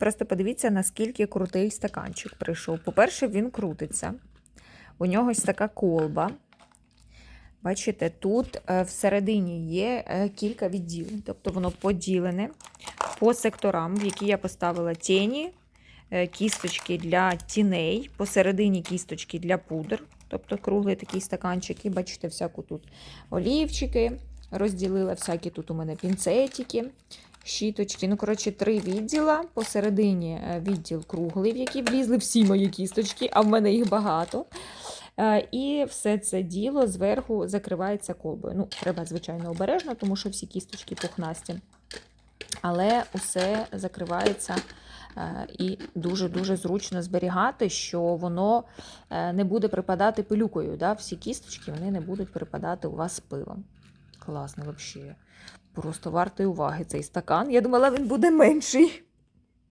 Просто подивіться, наскільки крутий стаканчик прийшов. По-перше, він крутиться. У нього ось така колба. Бачите, тут е, всередині є е, кілька відділень, тобто воно поділене по секторам, в які я поставила тіні, е, кісточки для тіней, посередині кісточки для пудр, тобто круглий такий стаканчик. І бачите, всяку тут олівчики, розділила всякі тут у мене пінцетики, щіточки. Ну, коротше, три відділа. Посередині е, відділ круглий, в який влізли всі мої кісточки, а в мене їх багато. Е, І все це діло зверху закривається колбою. Ну, треба, звичайно, обережно, тому що всі кісточки пухнасті. Але усе закривається е, і дуже-дуже зручно зберігати, що воно не буде припадати пилюкою. Да? Всі кісточки вони не будуть припадати у вас пилом. Класно, взагалі. Просто вартий уваги цей стакан. Я думала, він буде менший.